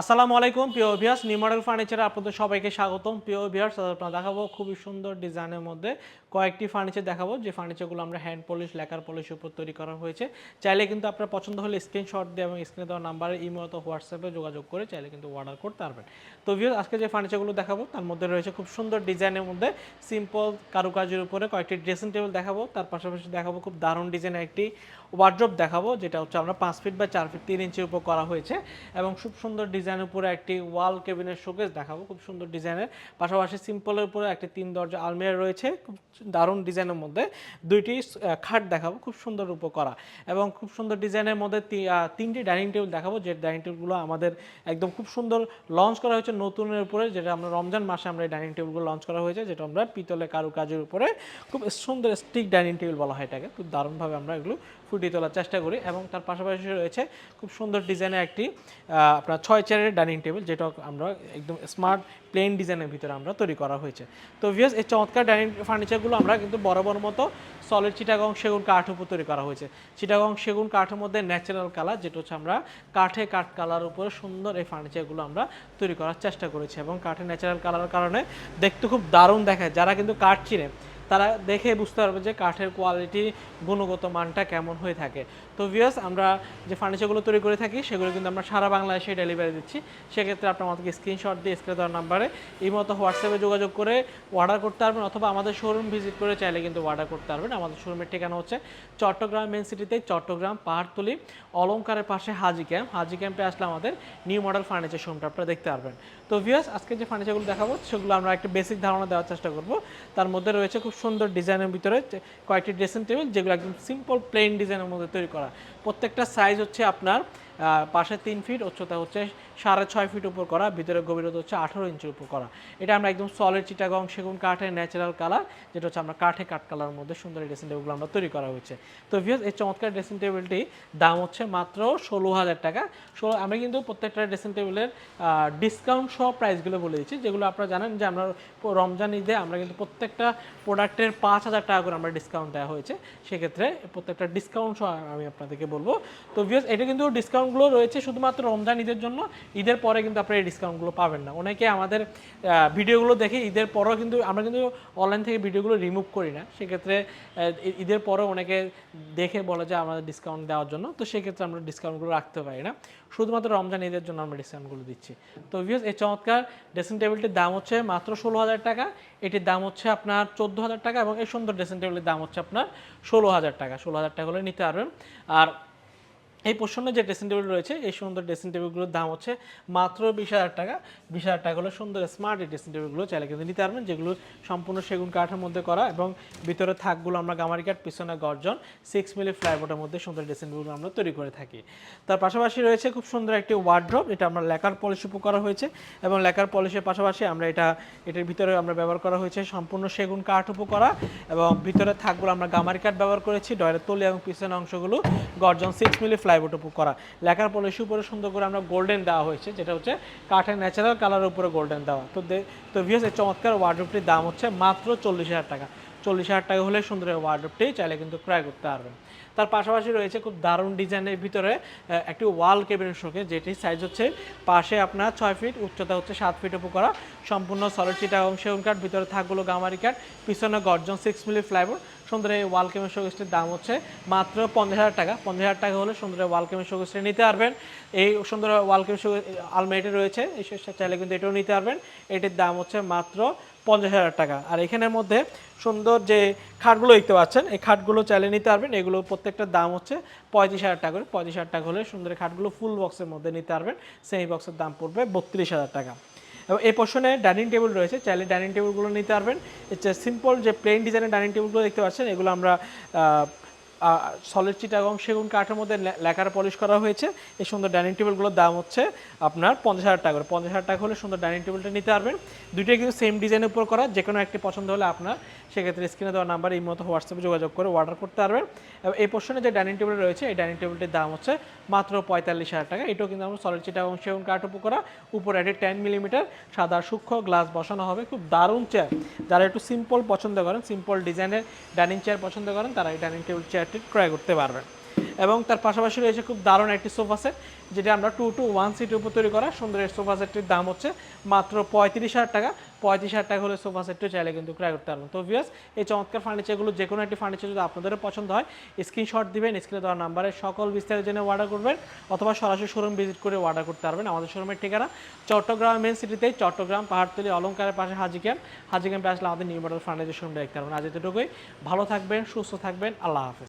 আসসালামু আলাইকুম, প্রিয় ভিয়ার্স নিউ মডেল ফার্নিচারে আপনাদের সবাইকে স্বাগতম। প্রিয় ভিয়ার্স আপনারা দেখাবো খুবই সুন্দর ডিজাইনের মধ্যে কয়েকটি ফার্নিচার দেখাবো। যে ফার্নিচারগুলো আমরা হ্যান্ড পলিশ লেকার পলিশের উপর তৈরি করা হয়েছে। চাইলে কিন্তু আপনার পছন্দ হলে স্ক্রিনশট দিয়ে এবং স্ক্রিনে দেওয়া নাম্বারে ইমো অথবা হোয়াটসঅ্যাপে যোগাযোগ করে চাইলে কিন্তু অর্ডার করতে পারবেন। তো ভিউয়ার্স আজকে যে ফার্নিচারগুলো দেখাবো, তার মধ্যে রয়েছে খুব সুন্দর ডিজাইনের মধ্যে সিম্পল কারুকাজের উপরে কয়েকটি ড্রেসিং টেবিল দেখাবো। তার পাশাপাশি দেখাবো খুব দারুণ ডিজাইনের একটি ওয়ার্ড্রপ দেখাবো, যেটা হচ্ছে আমরা পাঁচ ফিট বা চার ফিট তিন ইঞ্চির উপর করা হয়েছে এবং খুব সুন্দর ডিজাইনের উপরে একটি ওয়াল কেবিনের শোকেস দেখাবো, খুব সুন্দর ডিজাইনের। পাশাপাশি সিম্পলের উপরে একটি তিন দরজা আলমিরা রয়েছে, খুব দারুণ ডিজাইনের মধ্যে। দুইটি খাট দেখাবো, খুব সুন্দর উপর করা এবং খুব সুন্দর ডিজাইনের মধ্যে তিনটি ডাইনিং টেবিল দেখাবো, যে ডাইনিং টেবিলগুলো আমাদের একদম খুব সুন্দর লঞ্চ করা হয়েছে নতুনের উপরে, যেটা আমরা রমজান মাসে আমরা এই ডাইনিং টেবিলগুলো লঞ্চ করা হয়েছে, যেটা আমরা পিতলে কারুকাজের উপরে খুব সুন্দর স্টিক ডাইনিং টেবিল বলা হয় এটাকে। খুব দারুণভাবে আমরা এগুলো ফুটিয়ে তোলার চেষ্টা করি। এবং তার পাশাপাশি রয়েছে খুব সুন্দর ডিজাইনের একটি আপনার ছয় চেয়ারের ডাইনিং টেবিল যেটা আমরা একদম স্মার্ট, প্লেন ডিজাইনের ভিতরে আমরা তৈরি করা হয়েছে। তো ভিয়াস এই চমৎকার ডাইনিং ফার্নিচারগুলো আমরা কিন্তু বরাবর মতো সলিড চিটাগং সেগুন কাঠ উপর তৈরি করা হয়েছে। চিটাগং সেগুন কাঠের মধ্যে ন্যাচারাল কালার যেটা হচ্ছে আমরা কাঠে কাঠ কালার উপরে সুন্দর এই ফার্নিচারগুলো আমরা তৈরি করার চেষ্টা করেছি এবং কাঠে ন্যাচারাল কালারের কারণে দেখতে খুব দারুণ দেখায়। যারা কিন্তু কাঠ চিনে তারা দেখে বুঝতে পারবে যে কাঠের কোয়ালিটি গুণগত মানটা কেমন হয়ে থাকে। তো ভিয়াস আমরা যে ফার্নিচারগুলো তৈরি করে থাকি, সেগুলো কিন্তু আমরা সারা বাংলাদেশে ডেলিভারি দিচ্ছি। সেক্ষেত্রে আপনার আমাদেরকে স্ক্রিনশট দিয়ে স্ক্রিনে দেওয়ার নাম্বারে এই মতো হোয়াটসঅ্যাপে যোগাযোগ করে অর্ডার করতে পারবেন, অথবা আমাদের শোরুম ভিজিট করে চাইলে কিন্তু অর্ডার করতে পারবেন। আমাদের শোরুমের ঠিকানা হচ্ছে চট্টগ্রাম মেন সিটিতে চট্টগ্রাম, পাহাড়তলি, অলংকারের পাশে হাজি ক্যাম্প হাজি ক্যাম্পে আসলে আমাদের নিউ মডেল ফার্নিচার শোরুমটা আপনারা দেখতে পারবেন। তো ভিয়াস আজকে যে ফার্নিচারগুলো দেখাবো, সেগুলো আমরা একটা বেসিক ধারণা দেওয়ার চেষ্টা করব। তার মধ্যে রয়েছে খুব সুন্দর ডিজাইনের ভিতরে কয়েকটি ড্রেসিং টেবিল যেগুলো একদম সিম্পল প্লেন ডিজাইনের মধ্যে তৈরি করা। প্রত্যেকটা সাইজ হচ্ছে আপনার পাশে তিন ফিট উচ্চতা হচ্ছে সাড়ে ছয় ফিট উপর করা, ভিতরে গভীরতা হচ্ছে আঠারো ইঞ্চির উপর করা। এটা আমরা একদম সলিড চিটাগং সেগুন কাঠের ন্যাচারাল কালার যেটা হচ্ছে আমরা কাঠে কাঠ কালার মধ্যে সুন্দর ড্রেসিং টেবিলগুলো আমরা তৈরি করা হয়েছে। তো ভিউস এই চমৎকার ড্রেসিং টেবিলটি দাম হচ্ছে মাত্র ষোলো হাজার টাকা। ষোলো আমরা কিন্তু প্রত্যেকটা ড্রেসিং টেবিলের ডিসকাউন্ট সহ প্রাইসগুলো বলে দিচ্ছি, যেগুলো আপনারা জানেন যে আমরা রমজান ঈদে আমরা কিন্তু প্রত্যেকটা প্রোডাক্টের পাঁচ হাজার টাকা করে আমরা ডিসকাউন্ট দেওয়া হয়েছে। সেক্ষেত্রে প্রত্যেকটা ডিসকাউন্ট সহ আমি আপনাদেরকে বলব। তো ভিউস এটা কিন্তু ডিসকাউন্টগুলো রয়েছে শুধুমাত্র রমজান ঈদের জন্য ঈদের পরে কিন্তু আপনারা এই ডিসকাউন্টগুলো পাবেন না। অনেকে আমাদের ভিডিওগুলো দেখে ঈদের পরেও কিন্তু, আমরা কিন্তু অনলাইন থেকে ভিডিওগুলো রিমুভ করি না। সেক্ষেত্রে ঈদের পরেও অনেকে দেখে বলে যে আমাদের ডিসকাউন্ট দেওয়ার জন্য, তো সেক্ষেত্রে আমরা ডিসকাউন্টগুলো রাখতে পারি না। শুধুমাত্র রমজান ঈদের জন্য আমরা ডিসকাউন্টগুলো দিচ্ছি। তো ভিউস এই চমৎকার ড্রেসিং টেবিলটির দাম হচ্ছে মাত্র ষোলো হাজার টাকা। এটির দাম হচ্ছে আপনার চোদ্দ হাজার টাকা এবং এই সুন্দর ড্রেসিং টেবিলের দাম হচ্ছে আপনার ষোলো হাজার টাকা। ষোলো হাজার টাকা হলে নিতে পারবেন। আর এই পোষণে যে ড্রেসিং টেবিল রয়েছে, এই সুন্দর ড্রেসিং টেবিলগুলোর দাম হচ্ছে মাত্র বিশ হাজার টাকা। বিশ হাজার টাকা হলো সুন্দর স্মার্ট এই ড্রেসিং টেবিলগুলো চাইলে কিন্তু নিতে পারবেন, যেগুলো সম্পূর্ণ সেগুন কাঠের মধ্যে করা এবং ভিতরে থাকগুলো আমরা গামারি কাঠ, পিছনে গর্জন সিক্স মিলি ফ্লাইবোর্ডের মধ্যে সুন্দর ড্রেসিং টেবিলগুলো আমরা তৈরি করে থাকি। তার পাশাপাশি রয়েছে খুব সুন্দর একটি ওয়ার্ড্রপ এটা আমরা লেকার পলিশ উপর করা হয়েছে এবং লেকার পলিশের পাশাপাশি আমরা এটা, এটার ভিতরে আমরা ব্যবহার করা হয়েছে সম্পূর্ণ সেগুন কাঠ উপ করা এবং ভিতরে থাকগুলো আমরা গামারি কাঠ ব্যবহার করেছি। ডয়ের তলি এবং পিছনের অংশগুলো গর্জন সিক্স মিলি ফ্লাইবোর্ড উপর করা। লেখার পলিশের উপরে সুন্দর করে আমরা গোল্ডেন দেওয়া হয়েছে, যেটা হচ্ছে কাঠের ন্যাচারাল কালারের উপরে গোল্ডেন দেওয়া। তো তো ভিএস এই চমৎকার ওয়ার্ড্রপটির দাম হচ্ছে মাত্র চল্লিশ হাজার টাকা। চল্লিশ হাজার টাকা হলে সুন্দর ওয়ার্ড্রপটি চাইলে কিন্তু ক্রয় করতে পারবেন। তার পাশাপাশি রয়েছে খুব দারুণ ডিজাইনের ভিতরে একটি ওয়াল কেবিনেট শোকে যেটি সাইজ হচ্ছে পাশে আপনার ছয় ফিট উচ্চতা হচ্ছে সাত ফিট উপর করা। সম্পূর্ণ সলিড চিটা এবং সেগুন কাঠ ভিতরে থাকগুলো গামারি কাঠ পিছনে গর্জন সিক্স মিলি ফ্লাইবোর্ড সুন্দর এই ওয়াল কেবিনেট শোকেসটির দাম হচ্ছে মাত্র পঞ্চাশ হাজার টাকা। পঞ্চাশ হাজার টাকা হলে সুন্দর ওয়াল কেবিনেট শোকেসটি নিতে পারবেন। এই সুন্দর ওয়াল শোকেস, আলমারিটি রয়েছে, এই চাইলে কিন্তু এটাও নিতে পারবেন। এটির দাম হচ্ছে মাত্র পঞ্চাশ হাজার টাকা। আর এখানের মধ্যে সুন্দর যে খাটগুলো দেখতে পাচ্ছেন, এই খাটগুলো চাইলে নিতে পারবেন। এগুলো প্রত্যেকটার দাম হচ্ছে পঁয়ত্রিশ হাজার টাকা করে। পঁয়ত্রিশ হাজার টাকা হলে সুন্দর খাটগুলো ফুল বক্সের মধ্যে নিতে পারবেন। সেই বক্সের দাম পড়বে বত্রিশ হাজার টাকা। এবং এই পোর্শনে ডাইনিং টেবিল রয়েছে। চাইলে ডাইনিং টেবিলগুলো নিতে পারবেন। সিম্পল যে প্লেন ডিজাইনের ডাইনিং টেবিলগুলো দেখতে পাচ্ছেন, এগুলো আমরা সলিড চিটা এবং সেগুন কাঠের মধ্যে লেখার পলিশ করা হয়েছে। এই সুন্দর ডাইনিং টেবিলগুলোর দাম হচ্ছে আপনার পঞ্চাশ হাজার টাকা করে। পঞ্চাশ হাজার টাকা হলে সুন্দর ডাইনিং টেবিলটা নিতে পারবেন। দুইটাই কিন্তু সেম ডিজাইনের উপর করা। যে কোনো একটি পছন্দ হলে আপনার সেক্ষেত্রে স্ক্রিনে দেওয়া নাম্বার এই মতো হোয়াটসঅ্যাপে যোগাযোগ করে অর্ডার করতে পারবেন। এবং এই পোর্শনে যে ডাইনিং টেবিল রয়েছে, এই ডাইনিং টেবিলটির দাম হচ্ছে মাত্র পঁয়তাল্লিশ হাজার টাকা। এটাও কিন্তু আমরা সলিড চিটা এবং সেগুন কাঠ উপর করা উপরে একটি টেন মিলিমিটার সাদা সূক্ষ্ম গ্লাস বসানো হবে। খুব দারুণ চেয়ার যারা একটু সিম্পল পছন্দ করেন সিম্পল ডিজাইনের ডাইনিং চেয়ার পছন্দ করেন, তারা এই ডাইনিং টেবিল চেয়ারটি ক্রয় করতে পারবেন। এবং তার পাশাপাশি রয়েছে খুব দারুণ একটি সোফা সেট, যেটা আমরা টু টু ওয়ান সিটের উপর তৈরি করা সুন্দর এই সোফা সেটটির দাম হচ্ছে মাত্র পঁয়ত্রিশ হাজার টাকা। পঁয়ত্রিশ হাজার টাকা হলে সোফা সেটটি চাইলে কিন্তু ক্রয় করতে পারবেন। তো ভিউয়ার্স এই চমৎকার ফার্নিচারগুলো যে কোনো একটি ফার্নিচার যদি আপনাদের পছন্দ হয় স্ক্রিনশট দিবেন স্ক্রিনে দেওয়া নাম্বারে সকল বিস্তারিত জেনে অর্ডার করবেন, অথবা সরাসরি শোরুম ভিজিট করে অর্ডার করতে পারবেন আমাদের শোরুমের ঠিকানা। চট্টগ্রাম মেন সিটিতে চট্টগ্রাম পাহাড়তলি অলঙ্কারের পাশে হাজি ক্যাম্প হাজি ক্যাম্পে আসলে আমাদের নিউ মডেল ফার্নিচার শোরুম দেখতে পারবেন। আজ এতটুকুই। ভালো থাকবেন, সুস্থ থাকবেন। আল্লাহ হাফেজ।